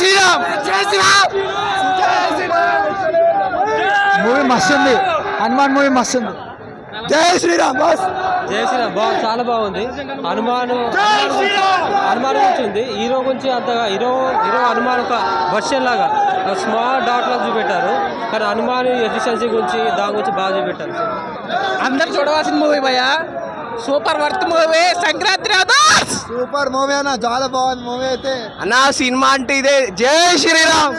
శ్రీరామ్. జై శ్రీరామ్. మూవీ మస్తు ఉంది హనుమాన్ మూవీ మస్తు ఉంది జై శ్రీరామ్ బాస్. జై శ్రీరామ్. బాగు చాలా బాగుంది. హనుమాన్ హనుమాన్ గురించి ఉంది. హీరో గురించి అంతగా హీరో హీరో హనుమాన్ ఒక వర్షన్ లాగా. స్మాల్ డాట్ లాగా చూపెట్టారు. కానీ హనుమాన్ ఎఫిషియన్సీ గురించి దాని గురించి బాగా చూపెట్టారు. అందరు చూడవలసిన మూవీ భయ్యా. సూపర్ వర్త్ మూవీ సంక్రాంతి రాదాస్ సూపర్ మూవీ అన్న చాలా బాగుంది మూవీ అయితే. అన్న సినిమా అంటే ఇదే. జై శ్రీరామ్.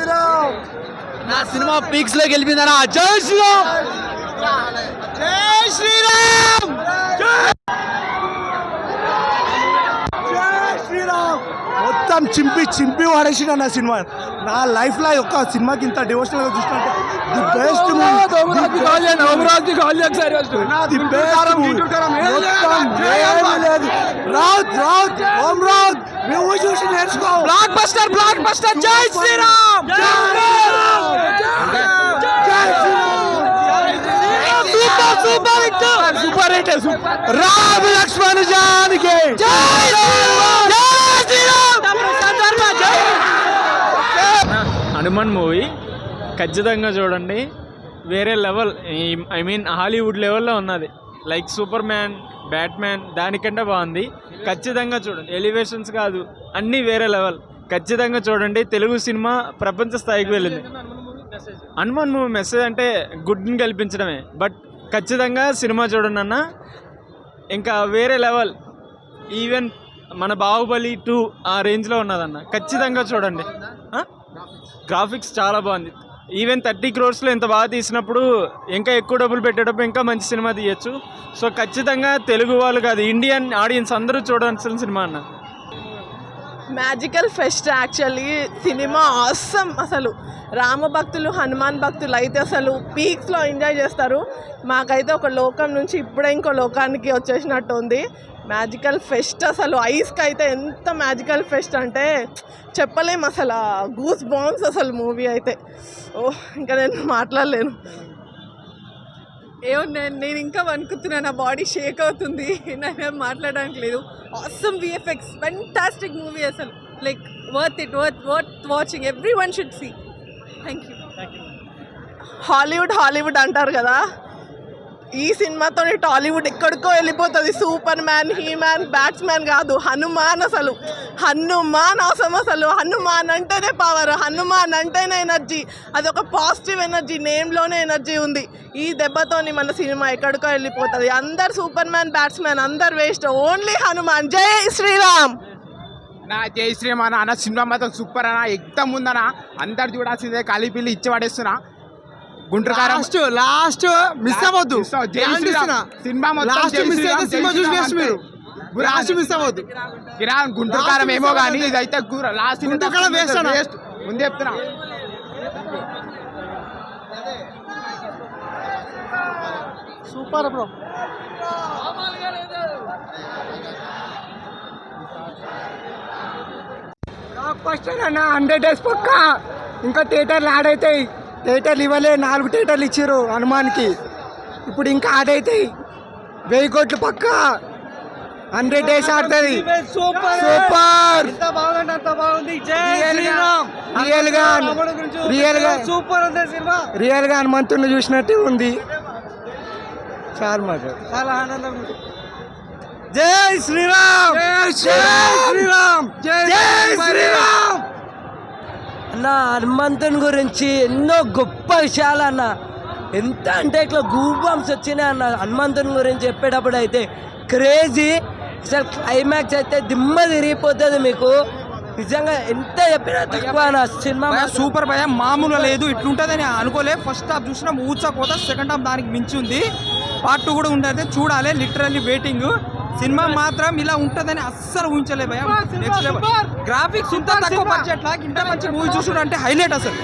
నా సినిమా పీక్స్లో గెలిపిందనా జై శ్రీరామ్. జై శ్రీరామ్. మొత్తం చింపి చింపి వాడేసిన నా సినిమా. నా లైఫ్లో ఒక్క సినిమాకి ఇంత డివోషనల్గా చూసినట్టు. ది బెస్ట్ రాజ్ రాజ్ ఓం రాజ్ నువ్వు చూసి నేర్చుకో. బ్లాక్ బస్టర్ బ్లాక్ బస్టర్ జై Shriram! Super super hit! Super hit Ram Lakshman Janaki! జై శ్రీరామ్! జై శ్రీరామ్! జై హనుమాన్ మూవీ ఖచ్చితంగా చూడండి. వేరే లెవెల్ ఐ మీన్ హాలీవుడ్ లెవెల్లో ఉన్నది. లైక్ సూపర్ మ్యాన్ బ్యాట్మ్యాన్ దానికంటే బాగుంది. ఖచ్చితంగా చూడండి. ఎలివేషన్స్ కాదు అన్నీ వేరే లెవెల్. ఖచ్చితంగా చూడండి. తెలుగు సినిమా ప్రపంచ స్థాయికి వెళ్ళింది. హనుమాన్ మూవీ మెసేజ్ అంటే గుడ్ని కల్పించడమే. బట్ ఖచ్చితంగా సినిమా చూడండి అన్న. ఇంకా వేరే లెవెల్. ఈవెన్ మన బాహుబలి టూ ఆ రేంజ్లో ఉన్నదన్న. ఖచ్చితంగా చూడండి. గ్రాఫిక్స్ చాలా బాగుంది. ఈవెన్ థర్టీ క్రోర్స్లో ఇంత బాగా తీసినప్పుడు ఇంకా ఎక్కువ డబ్బులు పెట్టేటప్పుడు ఇంకా మంచి సినిమా తీయచ్చు. సో ఖచ్చితంగా తెలుగు వాళ్ళు కాదు ఇండియన్ ఆడియన్స్ అందరూ చూడాల్సిన సినిమా అన్న. మ్యాజికల్ ఫెస్ట్ యాక్చువల్లీ సినిమా అవసరం అసలు. రామ భక్తులు హనుమాన్ భక్తులు అయితే అసలు పీక్స్లో ఎంజాయ్ చేస్తారు. మాకైతే ఒక లోకం నుంచి ఇప్పుడే ఇంకో లోకానికి వచ్చేసినట్టు ఉంది. మ్యాజికల్ ఫెస్ట్ అసలు ఐస్కి అయితే ఎంత మ్యాజికల్ ఫెస్ట్ అంటే చెప్పలేం అసలు గూస్ బాంబ్స్ అసలు మూవీ అయితే. ఓ ఇంకా నేను మాట్లాడలేను. ఏమో నేను నేను ఇంకా వణుకుతున్నాను నా బాడీ షేక్ అవుతుంది నేను మాట్లాడడానికి లేదు. ఆసమ్ విఎఫ్ఎక్స్ ఫెంటాస్టిక్ మూవీ అసలు. Like worth it worth worth watching every one should see thank you Hollywood Hollywood అంటారు కదా. ఈ సినిమాతో టాలీవుడ్ ఎక్కడికో వెళ్ళిపోతుంది. Super man he man batsman కాదు. హనుమాన్ అసలు. హనుమాన్ అవసరం అసలు. హనుమాన్ అంటేనే పవర్ హనుమాన్ అంటేనే ఎనర్జీ అది ఒక పాజిటివ్ ఎనర్జీ నేమ్లోనే ఎనర్జీ ఉంది. ఈ దెబ్బతోని మన సినిమా ఎక్కడికో వెళ్ళిపోతుంది. అందరు సూపర్ మ్యాన్ బ్యాట్స్మ్యాన్ అందరు వేస్ట్ ఓన్లీ హనుమాన్. జై శ్రీరామ్! నా జై శ్రీరామ్ అన్న సినిమా మాత్రం సూపర్ అన్న. ఎక్దం ఉందన్న. అందరు చూడాల్సిందే. కలిపిల్లి ఇచ్చి పడేస్తున్నా. Guntur Karam last last miss అవ్వద్దు. సినిమా లాస్ట్ మిస్ అయితే సినిమా చూసి వేస్ట్ మీరు. లాస్ట్ మిస్ అవ్వద్దు. ఏమో. కానీ ఇదైతే లాస్ట్ అన్న. వేస్ట్. ముందే చెప్తున్నా. Super bro. ఫస్ట్ అన్న హండ్రెడ్ డేస్ పక్క. ఇంకా థియేటర్లు యాడ్ థియేటర్లు ఇవ్వలే నాలుగు థియేటర్లు ఇచ్చారు హనుమాన్కి. ఇప్పుడు ఇంకా అవుతాయి వెయ్యి కోట్లు పక్క. హండ్రెడ్ డేస్ ఆడుతుంది. సూపర్! రియల్గా రియల్గా సూపర్ రియల్గా హనుమంతుడిని చూసినట్టే ఉంది. చాలా మజా చాలా ఆనందం జై శ్రీరామ్! జై శ్రీరామ్! జై శ్రీరామ్! అన్న హనుమంతుని గురించి ఎన్నో గొప్ప విషయాలు అన్న. ఎంత అంటే ఇట్లా గూబాంస్ వచ్చినాయి అన్న హనుమంతుని గురించి చెప్పేటప్పుడు అయితే. క్రేజీ అసలు క్లైమాక్స్ అయితే దిమ్మ తిరిగిపోతుంది మీకు. నిజంగా ఎంత చెప్పినా తక్కువ సినిమా. సూపర్ భయ మామూలుగా లేదు ఇట్లుంటుందని అనుకోలే. ఫస్ట్ హాఫ్ చూసిన ఊచకపోతే సెకండ్ హాఫ్ దానికి మించి ఉంది. పార్ట్ టూ కూడా ఉండదు చూడాలి లిటరల్లీ వెయిటింగ్ సినిమా మాత్రం ఇలా ఉంటుందని అస్సలు ఊహించలే భయ నెక్స్ట్ లెవెల్ గ్రాఫిక్స్ ఇంత తక్కువ బడ్జెట్ లాగా ఇంత మంచి మూవీ చూసుడు అంటే హైలైట్ అసలు.